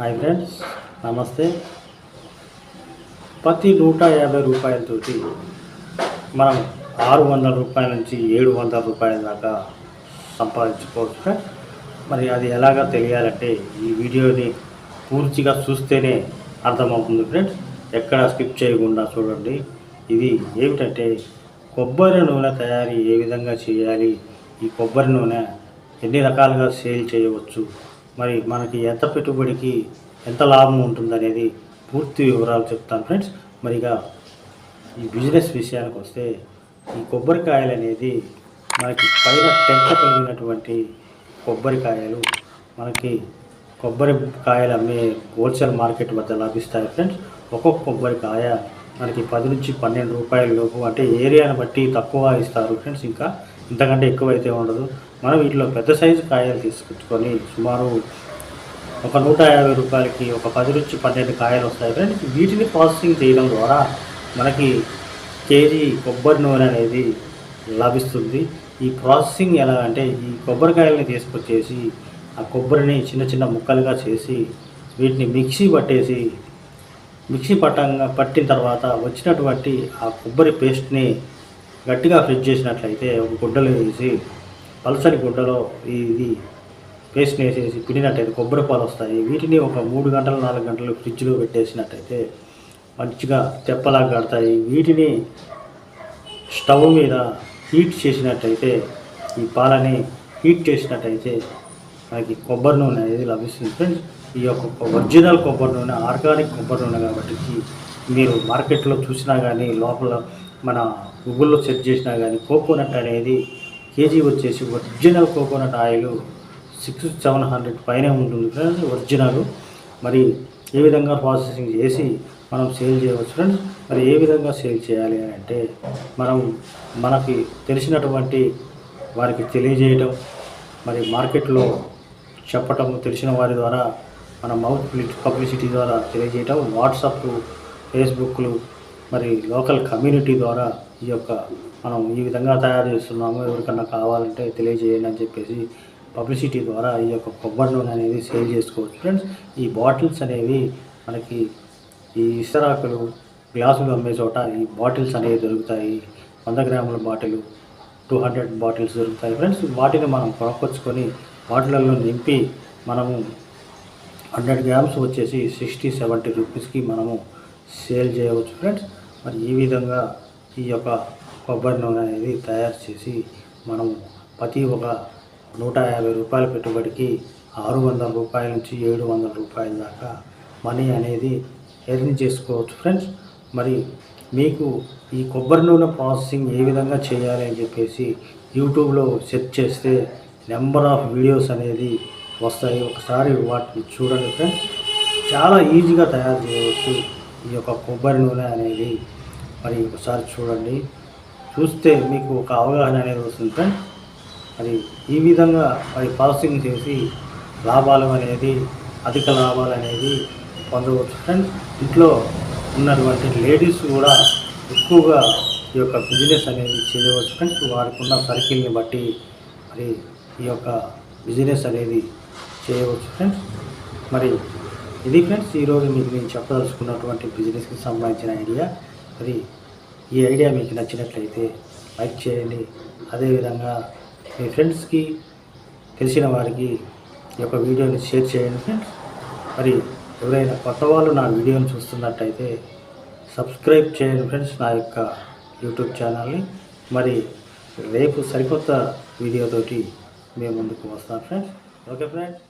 Hi friends నమస్తే. ప్రతి నూట యాభై రూపాయలతోటి మనం ఆరు వందల రూపాయల నుంచి ఏడు వందల రూపాయల దాకా సంపాదించుకోవచ్చు ఫ్రెండ్స్ మరి అది ఎలాగా తెలియాలంటే ఈ వీడియోని పూర్తిగా చూస్తేనే అర్థమవుతుంది ఫ్రెండ్స్ ఎక్కడ స్కిప్ చేయకుండా చూడండి. ఇది ఏమిటంటే కొబ్బరి నూనె తయారీ ఏ విధంగా చేయాలి? ఈ కొబ్బరి నూనె ఎన్ని రకాలుగా సేల్ చేయవచ్చు? మరి మనకి ఎంత పెట్టుబడికి ఎంత లాభం ఉంటుందనేది పూర్తి వివరాలు చెప్తాను ఫ్రెండ్స్. మరిగా ఈ బిజినెస్ విషయానికి వస్తే ఈ కొబ్బరికాయలు అనేది మనకి పైన టెంక కలిగినటువంటి కొబ్బరికాయలు మనకి కొబ్బరి కాయలు అమ్మే హోల్సేల్ మార్కెట్ వద్ద లభిస్తాయి ఫ్రెండ్స్. ఒక్కొక్క కొబ్బరికాయ మనకి పది నుంచి పన్నెండు రూపాయల లోపు అంటే ఏరియాని బట్టి తక్కువ ఇస్తారు ఫ్రెండ్స్ ఇంకా. ఇంతకంటే ఎక్కువ అయితే ఉండదు. మనం వీటిలో పెద్ద సైజు కాయలు తీసుకొచ్చుకొని సుమారు ఒక నూట యాభై రూపాయలకి ఒక పది నుంచి పన్నెండు కాయలు వస్తాయి. ఫ్రెండ్స్ వీటిని ప్రాసెసింగ్ చేయడం ద్వారా మనకి కేజీ కొబ్బరి నూనె అనేది లభిస్తుంది. ఈ ప్రాసెసింగ్ ఎలా అంటే ఈ కొబ్బరికాయలని తీసుకొచ్చేసి ఆ కొబ్బరిని చిన్న చిన్న ముక్కలుగా చేసి వీటిని మిక్సీ పట్టేసి మిక్సీ పట్టంగా పట్టిన తర్వాత వచ్చినటువంటి ఆ కొబ్బరి పేస్ట్ని గట్టిగా ఫ్రిడ్జ్ చేసినట్లయితే ఒక గుడ్డలో వేసి పల్సని గుడ్డలో ఇది పేస్ట్ని వేసేసి పిండినట్టయితే కొబ్బరి పాలు వస్తాయి. వీటిని ఒక మూడు గంటలు నాలుగు గంటలు ఫ్రిడ్జ్లో పెట్టేసినట్టయితే మంచిగా తెప్పలాగా కడతాయి. వీటిని స్టవ్ మీద హీట్ చేసినట్టయితే ఈ పాలని హీట్ చేసినట్టయితే మనకి కొబ్బరి నూనె అనేది లభిస్తుంది. ఫ్రెండ్స్ ఈ యొక్క ఒరిజినల్ కొబ్బరి నూనె ఆర్గానిక్ కొబ్బరి నూనె కాబట్టి మీరు మార్కెట్లో చూసినా కానీ లోపల మన గూగుల్లో సెర్చ్ చేసినా కానీ కోకోనట్ అనేది కేజీ వచ్చేసి original coconut oil six seven hundred పైనే ఉంటుంది ఫ్రెండ్స్ ఒరిజినల్. మరి ఏ విధంగా ప్రాసెసింగ్ చేసి మనం సేల్ చేయవచ్చు ఫ్రెండ్స్? మరి ఏ విధంగా సేల్ చేయాలి అని అంటే మనం మనకి తెలిసినటువంటి వారికి తెలియజేయటం మరి మార్కెట్లో చెప్పటం తెలిసిన వారి ద్వారా మన మౌత్ పబ్లిసిటీ ద్వారా తెలియజేయటం వాట్సాప్ ఫేస్బుక్లు మరి లోకల్ కమ్యూనిటీ ద్వారా ఈ యొక్క మనం ఈ విధంగా తయారు చేస్తున్నాము ఎవరికన్నా కావాలంటే తెలియజేయండి అని చెప్పేసి పబ్లిసిటీ ద్వారా ఈ యొక్క కొబ్బరి నూనె అనేది సేల్ చేసుకోవచ్చు. ఫ్రెండ్స్ ఈ బాటిల్స్ అనేవి మనకి ఈ ఇస్తరాకులు గ్లాసులు అమ్మే చోట ఈ బాటిల్స్ అనేవి దొరుకుతాయి. వంద గ్రాముల బాటిల్ టూ హండ్రెడ్ బాటిల్స్ దొరుకుతాయి. ఫ్రెండ్స్ వాటిని మనం కొనుక్కొచ్చుకొని బాటిళ్ళల్లో నింపి మనము హండ్రెడ్ గ్రామ్స్ వచ్చేసి సిక్స్టీ సెవెంటీ రూపీస్కి మనము సేల్ చేయవచ్చు ఫ్రెండ్స్ మరి ఈ విధంగా ఈ యొక్క కొబ్బరి నూనె అనేది తయారు చేసి మనం ప్రతి ఒక నూట యాభై రూపాయల పెట్టుబడికి ఆరు వందల రూపాయల నుంచి ఏడు వందల రూపాయల దాకా మనీ అనేది ఎర్న్ చేసుకోవచ్చు ఫ్రెండ్స్ మరి మీకు ఈ కొబ్బరి నూనె ప్రాసెసింగ్ ఏ విధంగా చేయాలి అని చెప్పేసి యూట్యూబ్లో సెర్చ్ చేస్తే నెంబర్ ఆఫ్ వీడియోస్ అనేది వస్తాయి. ఒకసారి వాటిని చూడండి ఫ్రెండ్స్ చాలా ఈజీగా తయారు చేయవచ్చు. ఈ యొక్క కొబ్బరి నూనె అనేది మరి ఒకసారి చూడండి. చూస్తే మీకు ఒక అవగాహన అనేది వస్తుంది ఫ్రెండ్స్. మరి ఈ విధంగా మరి ప్రాసెసింగ్ చేసి లాభాలు అనేది అధిక లాభాలు అనేది పొందవచ్చు ఫ్రెండ్స్. ఇంట్లో ఉన్నటువంటి లేడీస్ కూడా ఎక్కువగా ఈ యొక్క బిజినెస్ అనేది చేయవచ్చు ఫ్రెండ్స్. వారికి సర్కిల్ని బట్టి మరి ఈ యొక్క బిజినెస్ అనేది చేయవచ్చు ఫ్రెండ్స్. మరి ఇది ఫ్రెండ్స్ ఈరోజు మీకు నేను చెప్పదలుచుకున్నటువంటి బిజినెస్కి సంబంధించిన ఐడియా మరి ఈ ఐడియా మీకు నచ్చినట్లయితే లైక్ చేయండి. అదేవిధంగా మీ ఫ్రెండ్స్కి తెలిసిన వారికి ఈ యొక్క వీడియోని షేర్ చేయండి ఫ్రెండ్స్ మరి ఎవరైనా కొత్త వాళ్ళు నా వీడియోని చూస్తున్నట్టయితే సబ్స్క్రైబ్ చేయండి ఫ్రెండ్స్ నా యొక్క యూట్యూబ్ ఛానల్ని మరి రేపు సరికొత్త వీడియోతోటి మేము ముందుకు వస్తాం ఫ్రెండ్స్ ఓకే ఫ్రెండ్స్